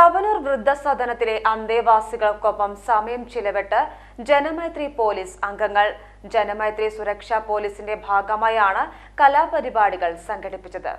തവനൂർ വൃദ്ധസദനത്തിലെ അന്തേവാസികൾക്കൊപ്പം സമയം ചിലവിട്ട് ജനമൈത്രി പോലീസ് അംഗങ്ങൾ. ജനമൈത്രി സുരക്ഷാ പോലീസിന്റെ ഭാഗമായാണ് കലാപരിപാടികൾ സംഘടിപ്പിച്ചത്.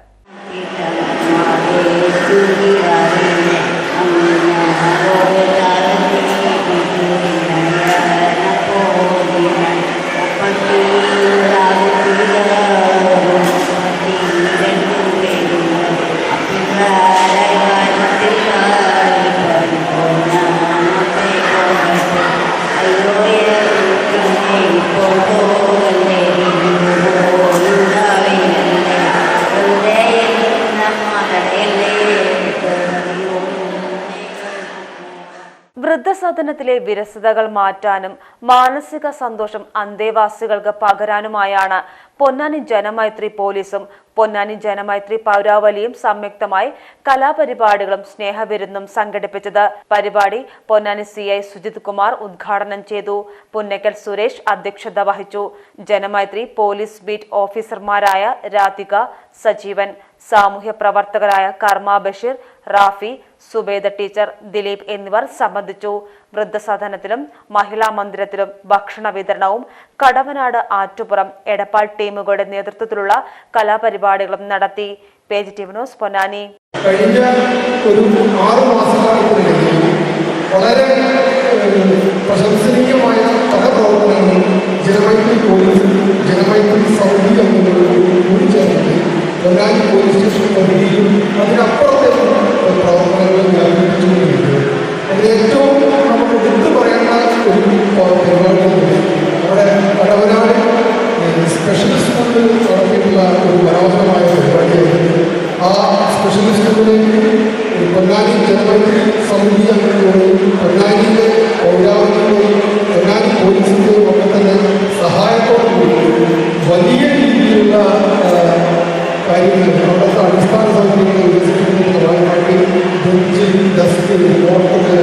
വൃദ്ധസദനത്തിലെ വിരസതകൾ മാറ്റാനും മാനസിക സന്തോഷം അന്തേവാസികൾക്ക് പകരാനുമായാണ്. പൊന്നാനി ജനമൈത്രി പോലീസും പൊന്നാനി ജനമൈത്രി പൗരാവലിയും സംയുക്തമായി കലാപരിപാടികളും സ്നേഹവിരുന്നും സംഘടിപ്പിച്ചത്. പരിപാടി പൊന്നാനി സി ഐ സുജിത് കുമാർ ഉദ്ഘാടനം ചെയ്തു. പുന്നക്കൽ സുരേഷ് അധ്യക്ഷത വഹിച്ചു. ജനമൈത്രി പോലീസ് ബീറ്റ് ഓഫീസർമാരായ രാധിക സജീവൻ സാമൂഹ്യ പ്രവർത്തകരായ കർമ്മ ബഷീർ റാഫി സുബേദ ടീച്ചർ ദിലീപ് എന്നിവർ സംബന്ധിച്ചു. വൃദ്ധസദനത്തിലും മഹിളാ മന്ദിരത്തിലും ഭക്ഷണ വിതരണവും കടവനാട് ആറ്റുപുറം എടപ്പാൾ ടീമുകളുടെ നേതൃത്വത്തിലുള്ള കലാപരിപാടികളും നടത്തി. Page T news Ponnani. ഒരു ജനമൈത്രി സൗദി സമിതി അംഗങ്ങളുടെയും പൊന്നാനിയിലെ പൗരാവലിയുടെയും പൊന്നാനി പോലീസിൻ്റെയും ഒക്കെ തന്നെ സഹായത്തോടുകൂടി വലിയ രീതിയിലുള്ള ആ, കാര്യങ്ങൾ അവിടുത്തെ അടിസ്ഥാന സൗകര്യങ്ങൾ വികസിപ്പിക്കുന്നതിന്റെ ഭാഗമായിട്ട് ബെഞ്ച് ഡെസ്ക് നോട്ടുകൾ